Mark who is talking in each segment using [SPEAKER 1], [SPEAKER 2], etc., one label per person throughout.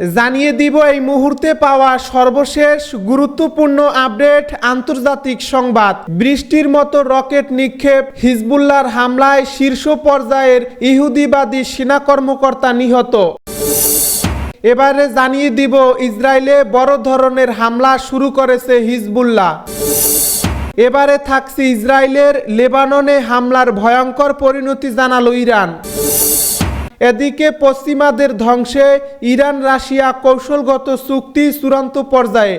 [SPEAKER 1] জানিয়ে দিব এই মুহূর্তে পাওয়া সর্বশেষ গুরুত্বপূর্ণ আপডেট আন্তর্জাতিক সংবাদ। বৃষ্টির মতো রকেট নিক্ষেপ হিজবুল্লার হামলায় শীর্ষ পর্যায়ের ইহুদিবাদী সেনা কর্মকর্তা নিহত। এবারে জানিয়ে দিব ইসরায়েলে বড় ধরনের হামলা শুরু করেছে হিজবুল্লাহ। এবারে থাকছে ইসরায়েলের লেবাননে হামলার ভয়ঙ্কর পরিণতি জানালো ইরান। এদিকে পশ্চিমাদের ধ্বংসে ইরান রাশিয়া কৌশলগত চুক্তি চূড়ান্ত পর্যায়ে।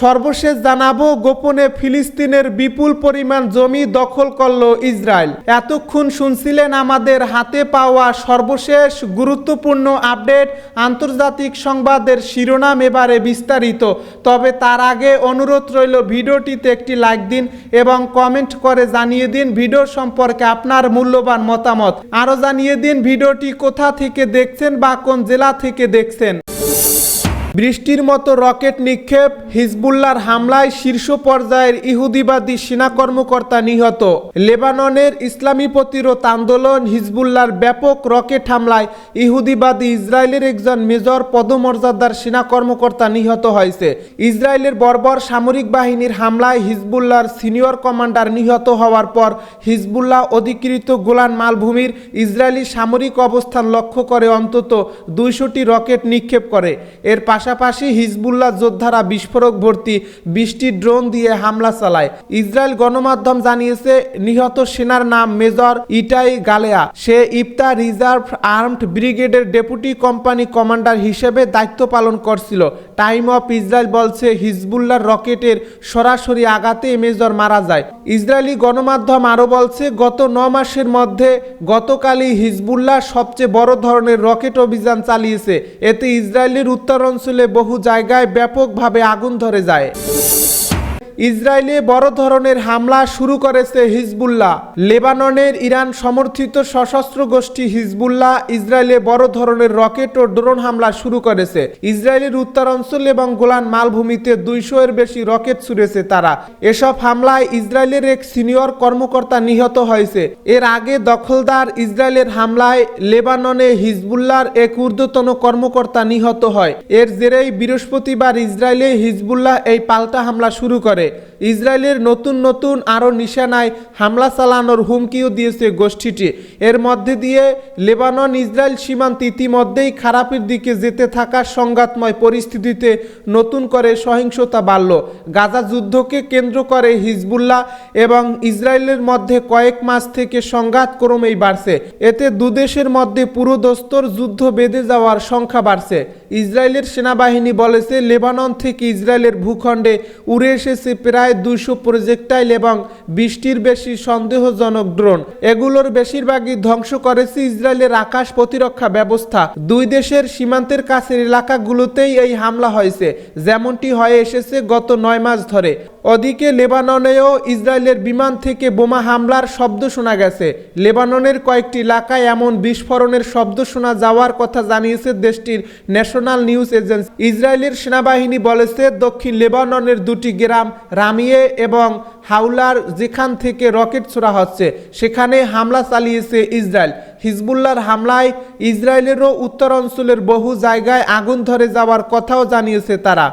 [SPEAKER 1] সর্বশেষ জানাব, গোপনে ফিলিস্তিনের বিপুল পরিমাণ জমি দখল করল ইসরায়েল। এতক্ষণ শুনছিলেন আমাদের হাতে পাওয়া সর্বশেষ গুরুত্বপূর্ণ আপডেট, আন্তর্জাতিক সংবাদের শিরোনাম এবারে বিস্তারিত। তবে তার আগে অনুরোধ রইল ভিডিওটিতে একটি লাইক দিন এবং কমেন্ট করে জানিয়ে দিন ভিডিও সম্পর্কে আপনার মূল্যবান মতামত। আরও জানিয়ে দিন ভিডিওটি কোথা থেকে দেখছেন বা কোন জেলা থেকে দেখছেন। বৃষ্টির মতো রকেট নিক্ষেপ হিজবুল্লার হামলায় শীর্ষ পর্যায়ের ইহুদিবাদী সেনা কর্মকর্তা নিহত। লেবাননের ইসলামী প্রতিরোধ আন্দোলন হিজবুল্লার ব্যাপক রকেট হামলায় ইহুদিবাদী ইসরায়েলের একজন মেজর পদমর্যাদার সেনা কর্মকর্তা নিহত হয়েছে। ইসরায়েলের বর্বর সামরিক বাহিনীর হামলায় হিজবুল্লার সিনিয়র কমান্ডার নিহত হওয়ার পর হিজবুল্লাহ অধিকৃত গোলান মালভূমির ইসরায়েলি সামরিক অবস্থান লক্ষ্য করে অন্তত দুইশোটি রকেট নিক্ষেপ করে। এর পাশাপাশি হিজবুল্লাহ যোদ্ধারা বিস্ফোরক ভর্তি বিশটি ড্রোন দিয়ে হামলা চালায়। ইসরায়েল গণমাধ্যম জানিয়েছে, নিহত সেনার নাম মেজর ইটাই গালেয়া। সে ইফতা রিজার্ভ আর্মড ব্রিগেডের ডেপুটি কোম্পানি কমান্ডার হিসেবে দায়িত্ব পালন করছিল। টাইম অফ ইসরায়েল বলছে, হিজবুল্লাহর রকেটের সরাসরি আঘাতে মেজর মারা যায়। ইসরায়েলি গণমাধ্যম আরও বলছে, গত ন মাসের মধ্যে গতকালই হিজবুল্লাহ সবচেয়ে বড় ধরনের রকেট অভিযান চালিয়েছে। এতে ইসরায়েলের উত্তরাঞ্চলে বহু জায়গায় ব্যাপকভাবে আগুন ধরে যায়। ইসরায়েলে বড় ধরনের হামলা শুরু করেছে হিজবুল্লাহ। লেবাননের ইরান সমর্থিত সশস্ত্র গোষ্ঠী হিজবুল্লাহ ইসরায়েলে বড় ধরনের রকেট ও ড্রোন হামলা শুরু করেছে। ইসরায়েলের উত্তরাঞ্চল এবং গোলান মালভূমিতে দুইশো এর বেশি রকেট ছুড়েছে তারা। এসব হামলায় ইসরায়েলের এক সিনিয়র কর্মকর্তা নিহত হয়েছে। এর আগে দখলদার ইসরায়েলের হামলায় লেবাননে হিজবুল্লাহর এক ঊর্ধ্বতন কর্মকর্তা নিহত হয়। এর জেরেই বৃহস্পতিবার ইসরায়েলে হিজবুল্লাহ এই পাল্টা হামলা শুরু করে। ইসরায়েলের নতুন নতুন আরও নিশানায় হামলা চালানোর হুমকিও দিয়েছে গোষ্ঠীটি। এর মধ্যে দিয়ে লেবানন ইসরায়েল সীমান্ত ইতিমধ্যেই খারাপের দিকে যেতে থাকা সংঘাতময় পরিস্থিতিতে নতুন করে সহিংসতা বাড়ল। গাজা যুদ্ধকে কেন্দ্র করে হিজবুল্লাহ এবং ইসরায়েলের মধ্যে কয়েক মাস থেকে সংঘাত ক্রমেই বাড়ছে। এতে দুদেশের মধ্যে পুরোদস্তর যুদ্ধ বেঁধে যাওয়ার সংখ্যা বাড়ছে। ইসরায়েলের সেনাবাহিনী বলেছে, লেবানন থেকে ইসরায়েলের ভূখণ্ডে উড়ে এসেছে প্রায় দুইশো প্রজেক্টাইল এবং বিশটির বেশি সন্দেহজনক ড্রোন। এগুলোর বেশিরভাগই ধ্বংস করেছে ইসরায়েলের আকাশ প্রতিরক্ষা ব্যবস্থা। দুই দেশের সীমান্তের কাছের এলাকাগুলোতেই এই হামলা হয়েছে, যেমনটি হয়ে এসেছে গত নয় মাস ধরে। ওদিকে লেবাননেও ইসরায়েলের বিমান থেকে বোমা হামলার শব্দ শোনা গেছে। লেবাননের কয়েকটি এলাকায় এমন বিস্ফোরণের শব্দ শোনা যাওয়ার কথা জানিয়েছে দেশটির ন্যাশনাল নিউজ এজেন্সি। ইসরায়েলের সেনাবাহিনী বলেছে, দক্ষিণ লেবাননের দুটি গ্রাম রামিয়ে এবং হাউলার যেখান থেকে রকেট ছোড়া হচ্ছে, সেখানে হামলা চালিয়েছে ইসরায়েল। হিজবুল্লার হামলায় ইসরায়েলেরও উত্তর অঞ্চলের বহু জায়গায় আগুন ধরে যাওয়ার কথাও জানিয়েছে তারা।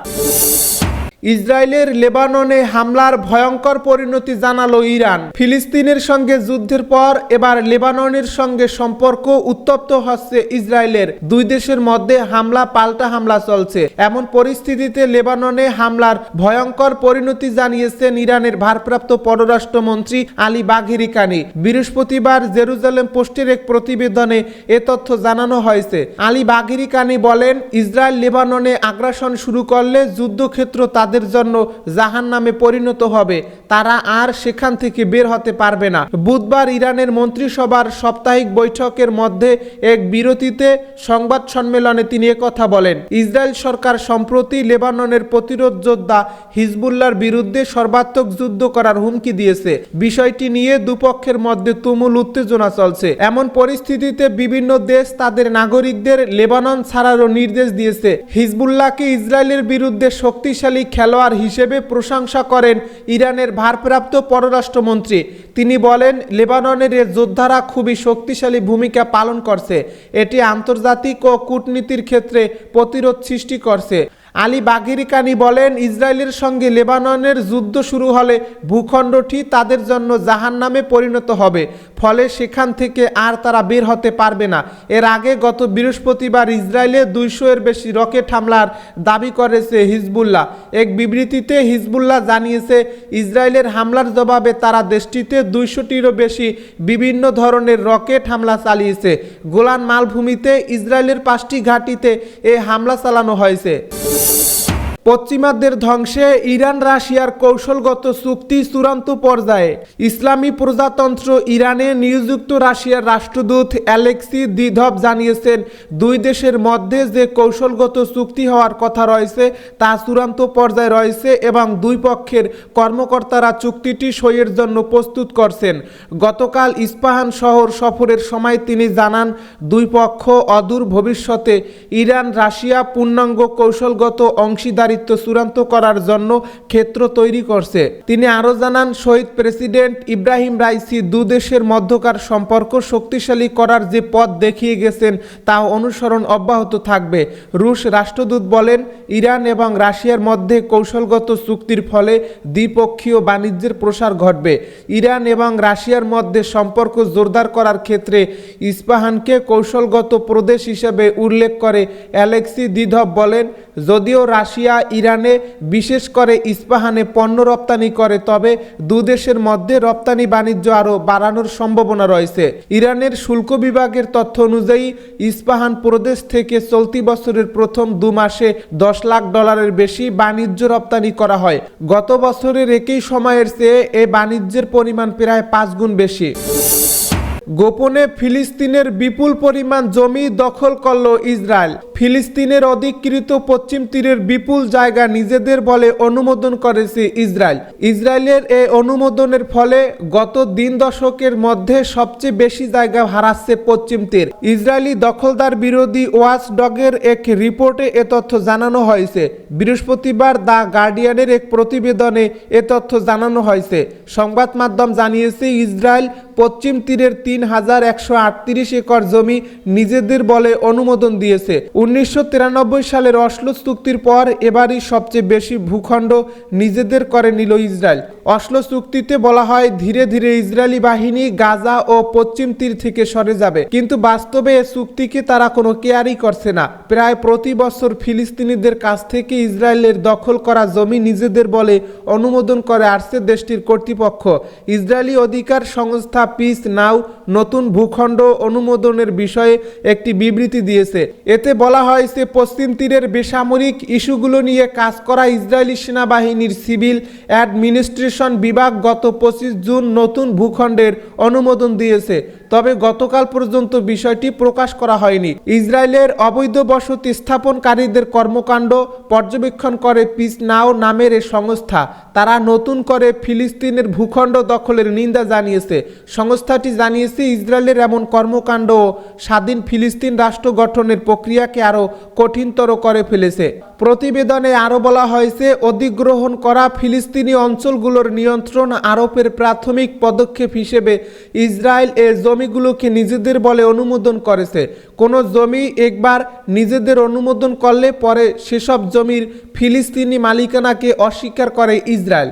[SPEAKER 1] ইসরায়েলের লেবাননে হামলার ভয়ঙ্কর পরিণতি জানালো ইরান। ফিলিস্তিনের সঙ্গে যুদ্ধের পর এবার লেবাননের সঙ্গে সম্পর্ক উত্তপ্ত হচ্ছে ইসরায়েলের। দুই দেশের মধ্যে হামলা, পাল্টা হামলা চলছে। এমন পরিস্থিতিতে লেবাননে হামলার ভয়ঙ্কর পরিণতি জানিয়েছেন ইরানের ভারপ্রাপ্ত পররাষ্ট্রমন্ত্রী আলী বাঘেরি কানি। বৃহস্পতিবার জেরুজালেম পোস্টের এক প্রতিবেদনে এ তথ্য জানানো হয়েছে। আলী বাঘেরি কানি বলেন, ইসরায়েল লেবাননে আগ্রাসন শুরু করলে যুদ্ধক্ষেত্র তাদের তাদের জন্য জাহান নামে পরিণত হবে। তারা আর সেখান থেকে বের হতে পারবে না। বুধবার ইরানের মন্ত্রিসভার সাপ্তাহিক বৈঠকের মধ্যে এক বিরতিতে সংবাদ সম্মেলনে তিনি কথা বলেন। ইসরায়েল সরকার সম্প্রতি লেবাননের প্রতিরোধ যোদ্ধা হিজবুল্লার বিরুদ্ধে সর্বাত্মক যুদ্ধ করার হুমকি দিয়েছে। বিষয়টি নিয়ে দুপক্ষের মধ্যে তুমুল উত্তেজনা চলছে। এমন পরিস্থিতিতে বিভিন্ন দেশ তাদের নাগরিকদের লেবানন ছাড়ারও নির্দেশ দিয়েছে। হিজবুল্লাহকে ইসরায়েলের বিরুদ্ধে শক্তিশালী খেলোয়াড় হিসেবে প্রশংসা করেন ইরানের ভারপ্রাপ্ত পররাষ্ট্রমন্ত্রী। তিনি বলেন, লেবাননের যোদ্ধারা খুবই শক্তিশালী ভূমিকা পালন করছে। এটি আন্তর্জাতিক ও কূটনীতির ক্ষেত্রে প্রতিরোধ সৃষ্টি করছে। আলী বাগিরি কানি বলেন, ইসরায়েলের সঙ্গে লেবাননের যুদ্ধ শুরু হলে ভূখণ্ডটি তাদের জন্য জাহান নামে পরিণত হবে। ফলে সেখান থেকে আর তারা বের হতে পারবে না। এর আগে গত বৃহস্পতিবার ইসরায়েলে দুইশো এর বেশি রকেট হামলার দাবি করেছে হিজবুল্লাহ। এক বিবৃতিতে হিজবুল্লাহ জানিয়েছে, ইসরায়েলের হামলার জবাবে তারা দেশটিতে দুইশোটিরও বেশি বিভিন্ন ধরনের রকেট হামলা চালিয়েছে। গোলান মালভূমিতে ইসরায়েলের পাঁচটি ঘাঁটিতে এ হামলা চালানো হয়েছে। পশ্চিমাদের ধ্বংসে ইরান রাশিয়ার কৌশলগত চুক্তি চূড়ান্ত পর্যায়ে। ইসলামী প্রজাতন্ত্র ইরানে নিযুক্ত রাশিয়ার রাষ্ট্রদূত অ্যালেক্সি দিধব জানিয়েছেন, দুই দেশের মধ্যে যে কৌশলগত চুক্তি হওয়ার কথা রয়েছে তা চূড়ান্ত পর্যায়ে রয়েছে এবং দুই পক্ষের কর্মকর্তারা চুক্তিটি সইয়ের জন্য প্রস্তুত করছেন। গতকাল ইস্পাহান শহর সফরের সময় তিনি জানান, দুই পক্ষ অদূর ভবিষ্যতে ইরান রাশিয়া পূর্ণাঙ্গ কৌশলগত অংশীদারিত্ব চূড়ান্ত করার জন্য ক্ষেত্র তৈরি করছে। তিনি আরও জানান, শহীদ প্রেসিডেন্ট ইব্রাহিম রাইসি দু দেশের মধ্যকার সম্পর্ক শক্তিশালী করার যে পথ দেখিয়ে গেছেন তা অনুসরণ অব্যাহত থাকবে। রুশ রাষ্ট্রদূত বলেন, ইরান এবং রাশিয়ার মধ্যে কৌশলগত চুক্তির ফলে দ্বিপক্ষীয় বাণিজ্যের প্রসার ঘটবে। ইরান এবং রাশিয়ার মধ্যে সম্পর্ক জোরদার করার ক্ষেত্রে ইস্পাহানকে কৌশলগত প্রদেশ হিসেবে উল্লেখ করে অ্যালেক্সি দিধব বলেন, যদিও রাশিয়া ইরানে, বিশেষ করে ইস্পাহানে পণ্য রপ্তানি করে, তবে দুদেশের মধ্যে রপ্তানি বাণিজ্য আরও বাড়ানোর সম্ভাবনা রয়েছে। ইরানের শুল্ক বিভাগের তথ্য অনুযায়ী, ইস্পাহান প্রদেশ থেকে চলতি বছরের প্রথম দু মাসে দশ লাখ ডলারের বেশি বাণিজ্য রপ্তানি করা হয়। গত বছরের একই সময়ের চেয়ে এ বাণিজ্যের পরিমাণ প্রায় পাঁচ গুণ বেশি। গোপনে ফিলিস্তিনের বিপুল পরিমাণ জমি দখল করল ইসরায়েল। ফিলিস্তিনের অধিকৃত পশ্চিম তীরের বিপুল জায়গা নিজেদের বলে অনুমোদন করেছে ইসরায়েল। ইসরায়েলের এই অনুমোদনের ফলে গত দিন দশকের মধ্যে সবচেয়ে বেশি জায়গা হারাচ্ছে পশ্চিম তীর। ইসরায়েলি দখলদার বিরোধী ওয়াচ ডগের এক রিপোর্টে এ তথ্য জানানো হয়েছে। বৃহস্পতিবার দ্য গার্ডিয়ানের এক প্রতিবেদনে এ তথ্য জানানো হয়েছে। সংবাদ মাধ্যম জানিয়েছে, ইসরায়েল পশ্চিম তীরের তিন হাজার একশো আটত্রিশ একর জমি নিজেদের বলে অনুমোদন দিয়েছে। উনিশশো তিরানব্বই সালের অশ্লো চুক্তির পর এবারই সবচেয়ে বেশি ভূখণ্ড নিজেদের করে নিল ইসরায়েল। অশ্লো চুক্তিতে বলা হয়, ধীরে ধীরে ইসরায়েলি বাহিনী গাজা ও পশ্চিম তীর থেকে সরে যাবে। কিন্তু বাস্তবে এ চুক্তিকে তারা কোনো কেয়ারই করছে না। প্রায় প্রতি বছর ফিলিস্তিনিদের কাছ থেকে ইসরায়েলের দখল করা জমি নিজেদের বলে অনুমোদন করে আসছে দেশটির কর্তৃপক্ষ। ইসরায়েলি অধিকার সংস্থা পিস নাও নতুন ভূখণ্ড অনুমোদনের বিষয়ে একটি বিবৃতি দিয়েছে। এতে বলা হয়েছে পশ্চিম তীরের বেসামরিক ইস্যুগুলো নিয়ে কাজ করা ইসরায়েলি সেনাবাহিনীর সিভিল অ্যাডমিনিস্ট্রেশন বিভাগ গত পঁচিশ জুন নতুন ভূখণ্ডের অনুমোদন দিয়েছে। তবে গতকাল পর্যন্ত বিষয়টি প্রকাশ করা হয়নি। ইসরায়েলের অবৈধ বসতি স্থাপনকারীদের কর্মকাণ্ড পর্যবেক্ষণ করে পিস নাও নামের এ সংস্থা। তারা নতুন করে ফিলিস্তিনের ভূখণ্ড দখলের নিন্দা জানিয়েছে। সংস্থাটি জানিয়েছে, ইসরায়েলের এমন কর্মকাণ্ড ও স্বাধীন ফিলিস্তিন রাষ্ট্র গঠনের প্রক্রিয়াকে আরও কঠিনতর করে ফেলেছে। প্রতিবেদনে আরও বলা হয়েছে, অধিগ্রহণ করা ফিলিস্তিনি অঞ্চলগুলোর নিয়ন্ত্রণ আরোপের প্রাথমিক পদক্ষেপ হিসেবে ইসরায়েল এ জমিগুলোকে নিজেদের বলে অনুমোদন করেছে। কোনো জমি একবার নিজেদের অনুমোদন করলে পরে সেসব জমির ফিলিস্তিনি মালিকানাকে অস্বীকার করে ইসরায়েল।